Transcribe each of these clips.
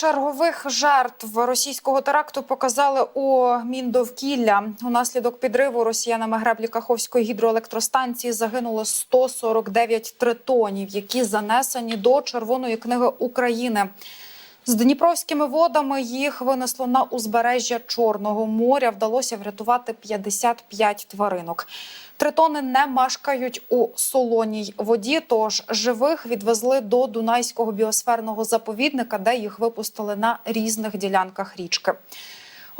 Чергових жертв російського теракту показали у Міндовкілля. Унаслідок підриву росіянами греблі Каховської гідроелектростанції загинуло 149 тритонів, які занесені до Червоної книги України. З Дніпровськими водами їх винесло на узбережжя Чорного моря. Вдалося врятувати 55 тваринок. Тритони не мешкають у солоній воді, тож живих відвезли до Дунайського біосферного заповідника, де їх випустили на різних ділянках річки.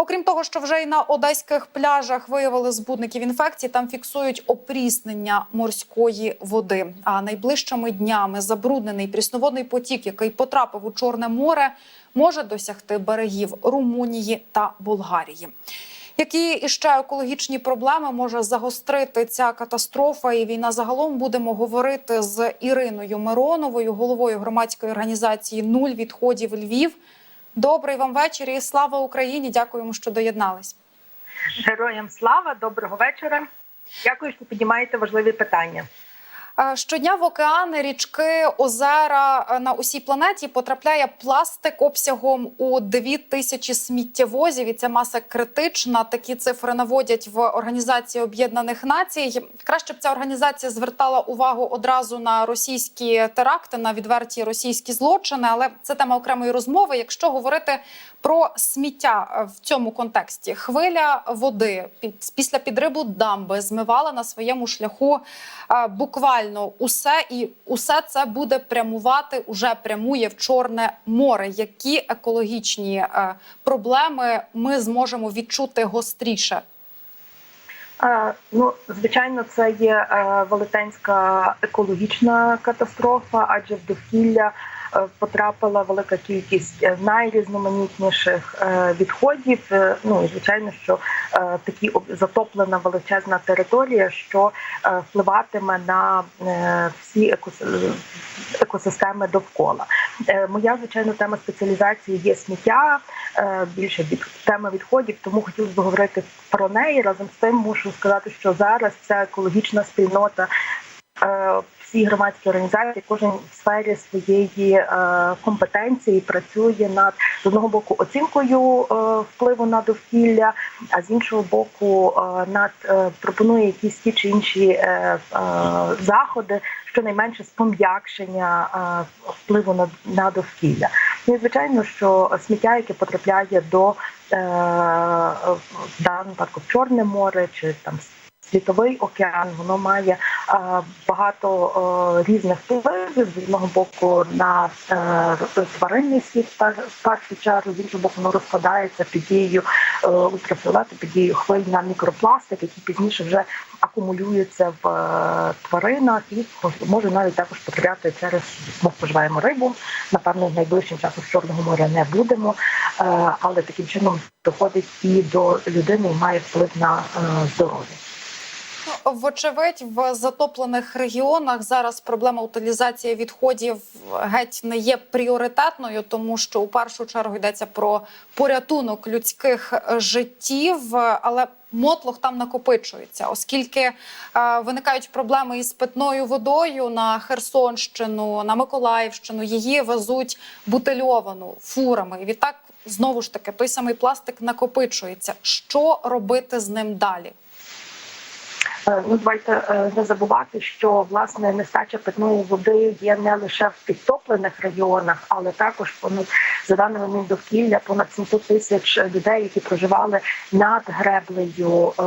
Окрім того, що вже й на одеських пляжах виявили збудників інфекції, там фіксують опріснення морської води. А найближчими днями забруднений прісноводний потік, який потрапив у Чорне море, може досягти берегів Румунії та Болгарії. Які іще екологічні проблеми може загострити ця катастрофа і війна загалом будемо говорити з Іриною Мироновою, головою громадської організації Нуль відходів Львів. Добрий вам вечір і слава Україні! Дякуємо, що доєднались. Героям слава, доброго вечора. Дякую, що піднімаєте важливі питання. Е, Щодня в океани, річки, озера е, на усій планеті потрапляє пластик обсягом у 2 тисячі сміттєвозів. І ця маса критична. Такі цифри наводять в Організації Об'єднаних Націй. Краще б ця організація звертала увагу одразу на російські теракти, на відверті російські злочини. Але це тема окремої розмови. Якщо говорити про сміття е, в цьому контексті, хвиля води після підриву дамби змивала на своєму шляху е, буквально усе, і усе це буде прямувати уже прямує в Чорне море. Які екологічні е, проблеми ми зможемо відчути гостріше? Ну, звичайно, це є е, велетенська екологічна катастрофа, адже в довкілля потрапила велика кількість е, найрізноманітніших е, відходів. Е, Ну і звичайно, що е, такі затоплена величезна територія, що е, впливатиме на е, всі екос- екосистеми довкола. Е, Моя звичайно тема спеціалізації є сміття, е, більше від теми відходів, тому хотілося б говорити про неї. Разом з тим мушу сказати, що зараз ця екологічна спільнота. Всі громадські організації, кожен в сфері своєї е, компетенції працює над з одного боку оцінкою е, впливу на довкілля, а з іншого боку, е, над пропонує якісь ті чи інші заходи, щонайменше з пом'якшення впливу на, на довкілля. Ну і звичайно, що сміття, яке потрапляє до в даному випадку в Чорне море чи там світовий океан, воно має е, багато е, різних впливів з одного боку на е, тваринний світ в першу чергу, з іншого боку, воно розкладається під дією ультрафіолету, під дією хвиль на мікропластик, які пізніше вже акумулюється в тваринах і може навіть також потрапляти через ми споживаємо рибу. Напевно, найближчим часом чорного моря не будемо, але таким чином доходить і до людини і має вплив на здоров'я. Вочевидь, в затоплених регіонах зараз проблема утилізації відходів геть не є пріоритетною, тому що у першу чергу йдеться про порятунок людських життів, але мотлох там накопичується, оскільки е, виникають проблеми із питною водою на Херсонщину, на Миколаївщину. Її везуть бутильовану фурами. І відтак знову ж таки той самий пластик накопичується. Що робити з ним далі? Е, Ну, давайте е, не забувати, що власне нестача питної води є не лише в підтоплених регіонах, але також понад за даними Міндовкілля, понад 700 тисяч людей, які проживали над греблею е,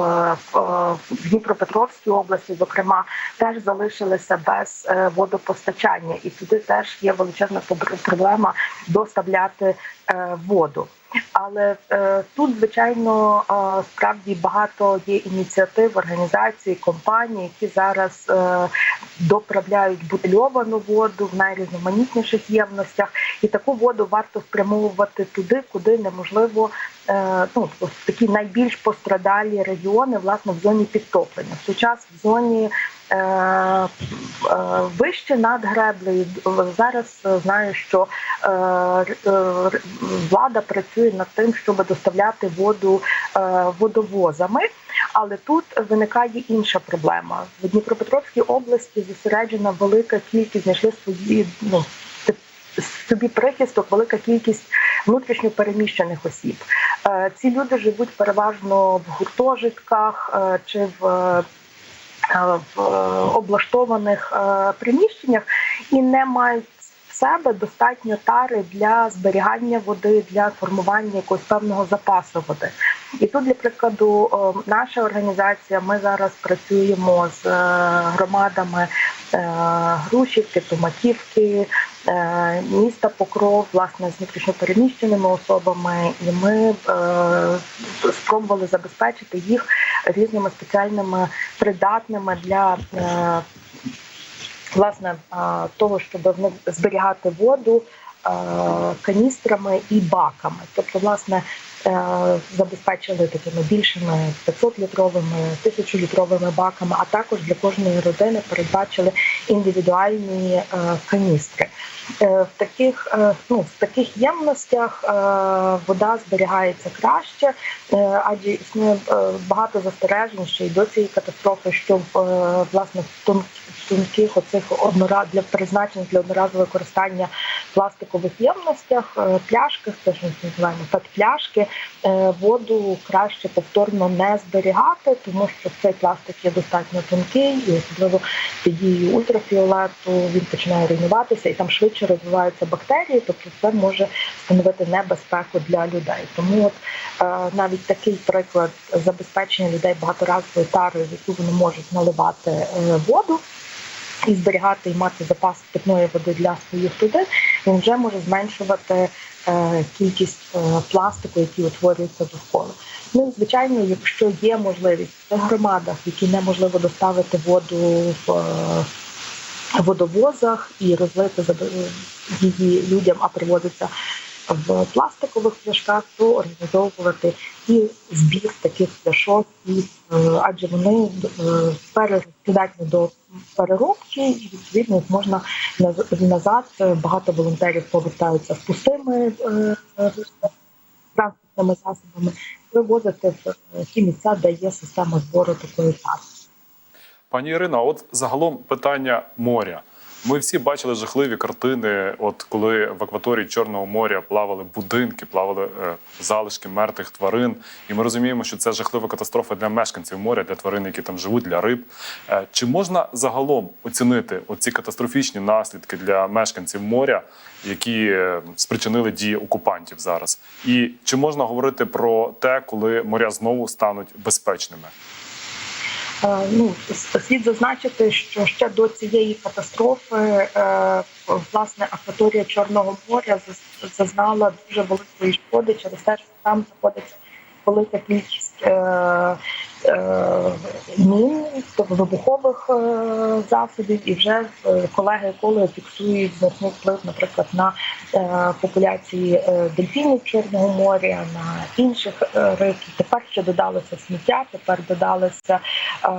в е, Дніпропетровській області, зокрема, теж залишилися без е, водопостачання, і туди теж є величезна проблема доставляти е, воду. Але е, тут, звичайно, е, справді багато є ініціатив, організацій, компаній, які зараз е, доправляють бутильовану воду в найрізноманітніших ємностях, і таку воду варто спрямовувати туди, куди неможливо е, ну такі найбільш пострадалі регіони, власне, в зоні підтоплення. В час в зоні вище над греблею. Зараз е, знаю, що е, е, влада працює над тим, щоб доставляти воду е, водовозами. Але тут виникає інша проблема. В Дніпропетровській області зосереджена велика кількість знайшли свої ну, собі прихисток велика кількість внутрішньо переміщених осіб. Е, Ці люди живуть переважно в гуртожитках е, чи в е, в е, облаштованих е, приміщеннях і не мають в себе достатньо тари для зберігання води, для формування якогось певного запасу води. І тут, для прикладу, е, наша організація, ми зараз працюємо з громадами Грушівки, Томаківки, е, міста Покров, власне, з внутрішньопереміщеними особами, і ми спробували забезпечити їх різними спеціальними придатними для е, власне е, того, щоб в зберігати воду е, каністрами і баками. Тобто, власне, забезпечили такими більшими 500-літровими, 1000-літровими баками, а також для кожної родини передбачили індивідуальні е, каністри. Е, В таких е, ну в таких ємностях е, вода зберігається краще, е, адже існує е, багато застережень ще й до цієї катастрофи, що е, власне в тон- тонких оцих однораз для призначених для одноразового використання пластикових ємностях, е, пляшках, те, що ми називаємо пляшки, воду краще повторно не зберігати, тому що цей пластик є достатньо тонкий, і особливо під дією ультрафіолету він починає руйнуватися і там швидше розвиваються бактерії, тобто це може становити небезпеку для людей. Тому от е, навіть такий приклад забезпечення людей багаторазовою тарою, в яку вони можуть наливати е, воду. І зберігати і мати запас питної води для своїх родин, він вже може зменшувати е, кількість е, пластику, який утворюється довкола. Ну, звичайно, якщо є можливість в громадах, які неможливо доставити воду в е, водовозах і розлити її людям, а приводиться в пластикових пляшках, то організовувати і збір таких пляшок, і, е, адже вони е, до переробки, і відповідно їх можна назад. е, Багато волонтерів повертаються з пустими транспортними засобами, вивозити в ті місця, де є система збору такої тари. Пані Ірина, от загалом питання моря. Ми всі бачили жахливі картини, от коли в акваторії Чорного моря плавали будинки, плавали е, залишки мертвих тварин. І ми розуміємо, що це жахлива катастрофа для мешканців моря, для тварин, які там живуть, для риб. Е, чи можна загалом оцінити оці катастрофічні наслідки для мешканців моря, які е, спричинили дії окупантів зараз? І чи можна говорити про те, коли моря знову стануть безпечними? Е, Ну, слід зазначити, що ще до цієї катастрофи е, власне акваторія Чорного моря заз- зазнала дуже великої шкоди. Через те, що там знаходиться велика кількість е, мін, тобто вибухових е, засобів, і вже е, колеги коли фіксують значний вплив, наприклад, на е, популяції е, дельфінів Чорного моря, на інших е, риб. Тепер ще додалося сміття, тепер додалося е,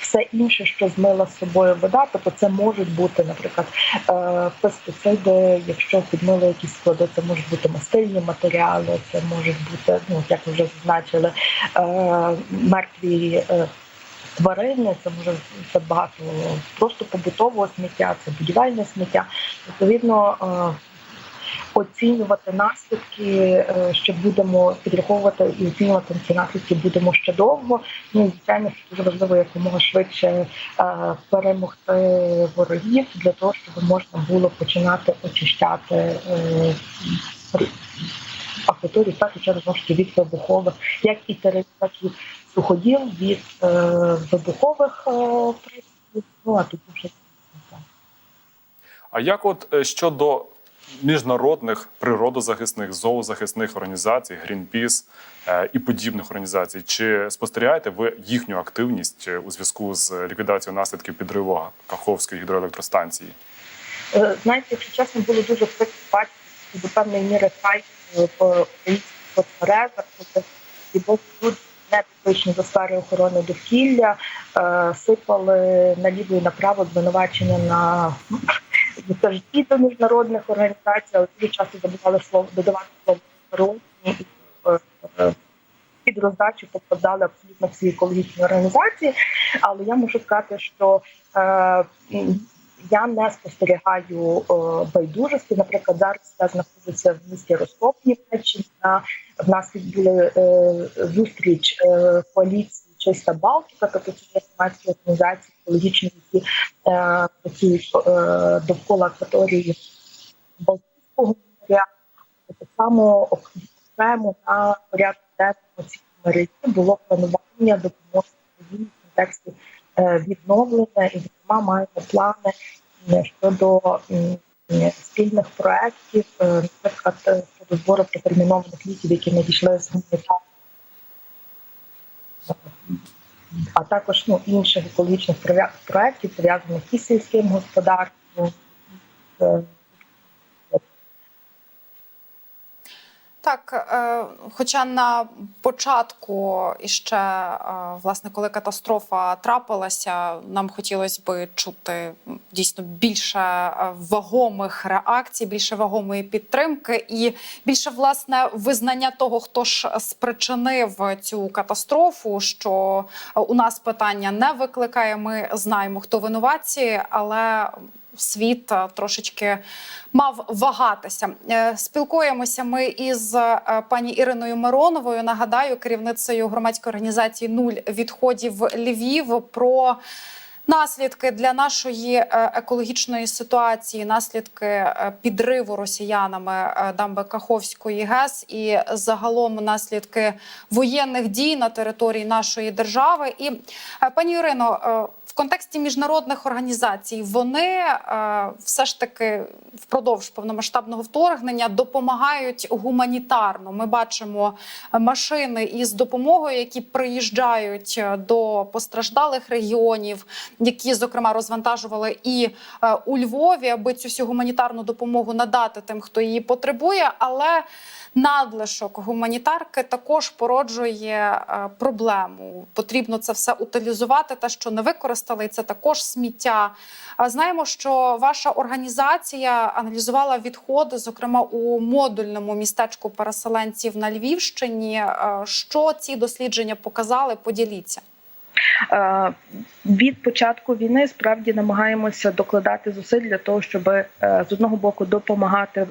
все інше, що змила з собою вода. Тобто це можуть бути, наприклад, е, пестициди, якщо підмили якісь склади, це можуть бути мастильні матеріали, це можуть бути, ну як вже зазначили, е, мертві. е, Тварини, це може це багато просто побутового сміття, це будівельне сміття. Відповідно, оцінювати наслідки, е, що будемо підраховувати і оцінювати ці наслідки будемо ще довго. Ну і звичайно, що дуже важливо якомога швидше е, перемогти ворогів для того, щоб можна було починати очищати е, акваторію, чергу знову ж таки від вибухових, як і так і суходіл від вибухових е. Ну а тут вже А як от щодо міжнародних природозахисних, зоозахисних організацій, Greenpeace е, і подібних організацій, чи спостерігаєте ви їхню активність е, у зв'язку з ліквідацією наслідків підриву Каховської гідроелектростанції? Е, Знаєте, якщо чесно, було дуже бачити до певної міри хайп по українських соцмережах, тобто і боку люди не підвищені до сфери охорони довкілля, сипали наліво і направо звинувачення на ну, і до міжнародних організацій, але дуже часто забували слово додавати слово природні і е, е, під роздачу попадали абсолютно всі екологічні організації. Але я можу сказати, що е, я не спостерігаю е, байдужості. Наприклад, зараз я знаходжуся в місті Ростов. В нас були е, зустріч е, коаліції Чиста Балтика, тобто це є громадські організації екологічні, які е, працюють е, довкола акваторії Балтійського моря. Так само окремо на порядку денному цієї мережі було планування допомоги в контексті е, відновлення і зокрема маємо плани щодо спільних проєктів, наприклад, щодо збору протермінованих ліків, які надійшли з гуманітарних, а також ну, інших екологічних проєктів, пов'язаних із сільським господарством. е, Так, е, хоча на початку іще е, власне, коли катастрофа трапилася, нам хотілося би чути дійсно більше е, вагомих реакцій, більше вагомої підтримки і більше власне визнання того, хто ж спричинив цю катастрофу. Що у нас питання не викликає. Ми знаємо, хто винуватці, але світ е, трошечки мав вагатися. Е, Спілкуємося ми із е, пані Іриною Мироновою. Нагадаю, керівницею громадської організації Нуль відходів Львів про. Наслідки для нашої екологічної ситуації, наслідки підриву росіянами дамби Каховської ГЕС і загалом наслідки воєнних дій на території нашої держави. І пані Ірино, контексті міжнародних організацій вони е, все ж таки впродовж повномасштабного вторгнення допомагають гуманітарно. Ми бачимо машини із допомогою, які приїжджають е, до постраждалих регіонів, які зокрема розвантажували і е, у Львові, аби цю всю гуманітарну допомогу надати тим, хто її потребує. Але надлишок гуманітарки також породжує проблему. Потрібно це все утилізувати. Те, що не використали, це також сміття. Знаємо, що ваша організація аналізувала відходи, зокрема у модульному містечку переселенців на Львівщині. Е, Що ці дослідження показали? Поділіться. Е, Від початку війни справді намагаємося докладати зусиль для того, щоб е, з одного боку допомагати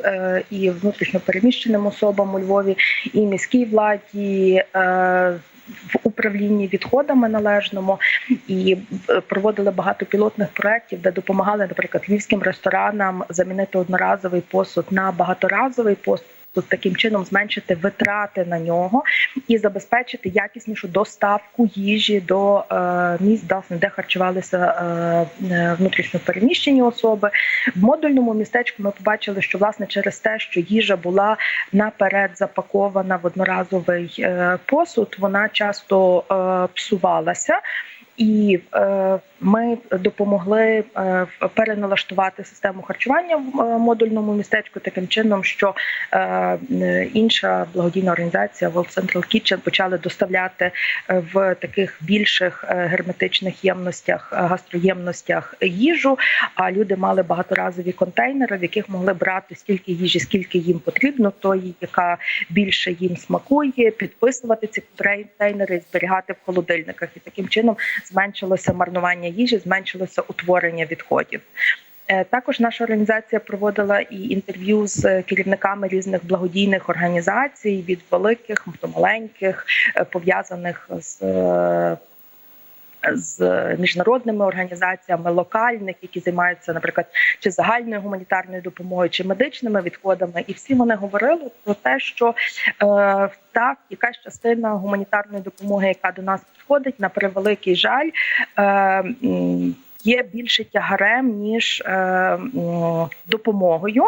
і внутрішньо переміщеним особам у Львові, і міській владі. В управлінні відходами належному і е, проводили багато пілотних проєктів, де допомагали, наприклад, львівським ресторанам замінити одноразовий посуд на багаторазовий посуд. Таким чином зменшити витрати на нього і забезпечити якіснішу доставку їжі до е, місць, де харчувалися е, е, внутрішньо переміщені особи. В модульному містечку ми побачили, що власне через те, що їжа була наперед запакована в одноразовий посуд, вона часто псувалася. І ми допомогли е, переналаштувати систему харчування в е, модульному містечку таким чином, що е, інша благодійна організація World Central Kitchen почали доставляти в таких більших герметичних ємностях, гастроємностях їжу. А люди мали багаторазові контейнери, в яких могли брати стільки їжі, скільки їм потрібно, тої, яка більше їм смакує, підписувати ці контейнери, зберігати в холодильниках, і таким чином зменшилося марнування їжі, зменшилося утворення відходів. Е, Також наша організація проводила і інтерв'ю з керівниками різних благодійних організацій від великих до маленьких, е, пов'язаних з. З міжнародними організаціями локальних, які займаються, наприклад, чи загальною гуманітарною допомогою, чи медичними відходами, і всі вони говорили про те, що е, так, якась частина гуманітарної допомоги, яка до нас підходить, на превеликий жаль, е, є більше тягарем ніж е, допомогою.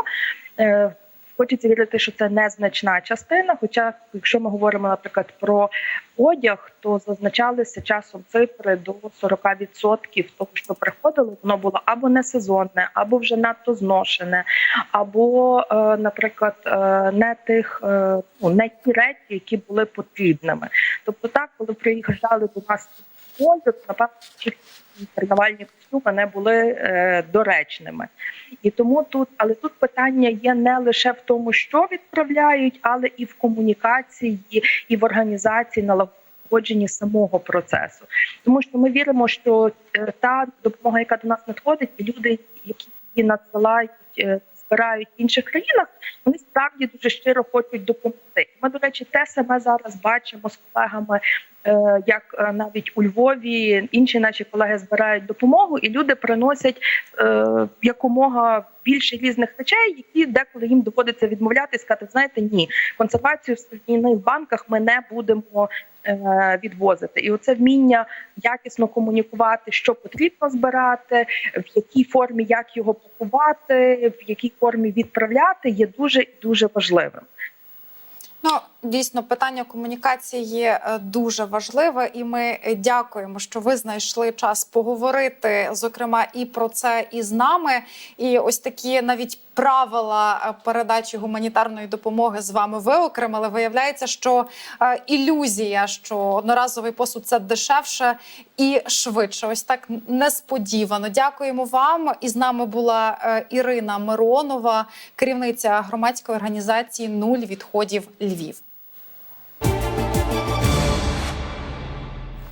Е, Хочеться вірити, що це незначна частина. Хоча, якщо ми говоримо, наприклад, про одяг, то зазначалися часом цифри до 40% того, що приходило, воно було або не сезонне, або вже надто зношене, або, е, наприклад, е, не тих е, ну не ті речі, які були потрібними. Тобто, так, коли приїжджали до нас одяг, то напевно карнавальні костюми не були е, доречними. І тому тут, але тут питання є не лише в тому, що відправляють, але і в комунікації, і в організації налагодження проходженні самого процесу, тому що ми віримо, що е, та допомога, яка до нас надходить, і люди, які її надсилають, е, збирають в інших країнах, вони справді дуже щиро хочуть допомогти. Ми, до речі, те саме зараз бачимо з колегами, як е, навіть у Львові інші наші колеги збирають допомогу, і люди приносять е, якомога більше різних речей, які деколи їм доводиться відмовляти сказати, знаєте, ні, консервацію в стихійних банках ми не будемо е, відвозити. І оце вміння якісно комунікувати, що потрібно збирати, в якій формі як його пакувати, в якій формі відправляти, є дуже дуже важливим. Ну дійсно питання комунікації е, дуже важливе, і ми дякуємо, що ви знайшли час поговорити, зокрема, і про це і з нами. І ось такі навіть правила е, передачі гуманітарної допомоги з вами виокремили. Виявляється, що е, ілюзія, що одноразовий посуд це дешевше і швидше. Ось так несподівано. Дякуємо вам. І з нами була Ірина Миронова, керівниця громадської організації Нуль відходів Львів.